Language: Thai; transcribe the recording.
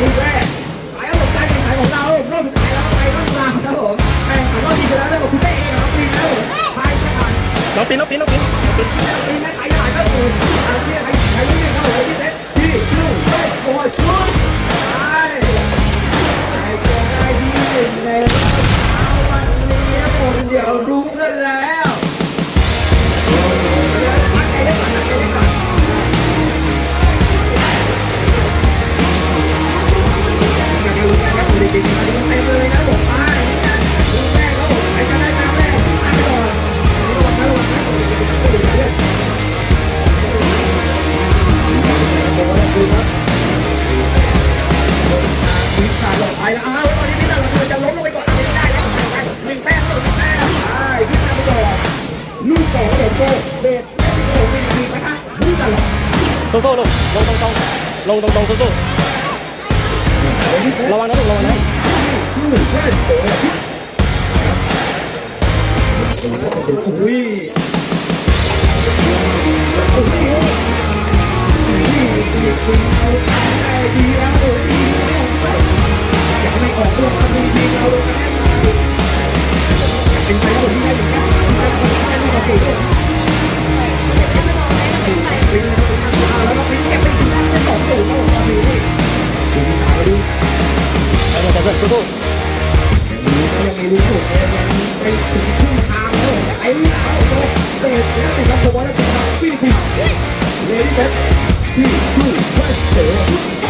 ลูกแรกไปครับผมการแข่งขันของเรารอบสุดท้ายแล้วไปรอบกลางครับผมแข่งขันรอบที่ชนะได้กับคุณเต้เองครับปีนแล้วผมใครจะผ่านน้องปีนน้องปีนน้องปีนน้องปีนปีนและใครจะผ่านคร รู้นะครับผมจริงมาดูเต็มเลยนะผมไปดูแรกครับผมใครจะได้น้ำแรกอ่านก่อนระวังนะระวังนะผมจะไปดูเรื่องโอ้ยดูครับวิขาหลบไปแล้วอ้าวตอนนี้พี่ตาเราควรจะล้มลงไปก่อนไม่ได้แล้วหนึ่งแต้มหนึ่งแต้มใช่พี่ตาไปก่อนลูกต่อเด็กโก้เด็กแม่ที่ดีนะคะลูกตลอดโซ่โซ่ลงลงตรงตรงลงตรงตรงโซ่โซ่ ระวังนะลูกระวังนะอุ้ยอยากให้ออกตัวมีมีเป็นไปได้ที่ได้ถึงได้ได้ไม่ต้องเก่งเลย Festival. Ladies and three, two, one, zero.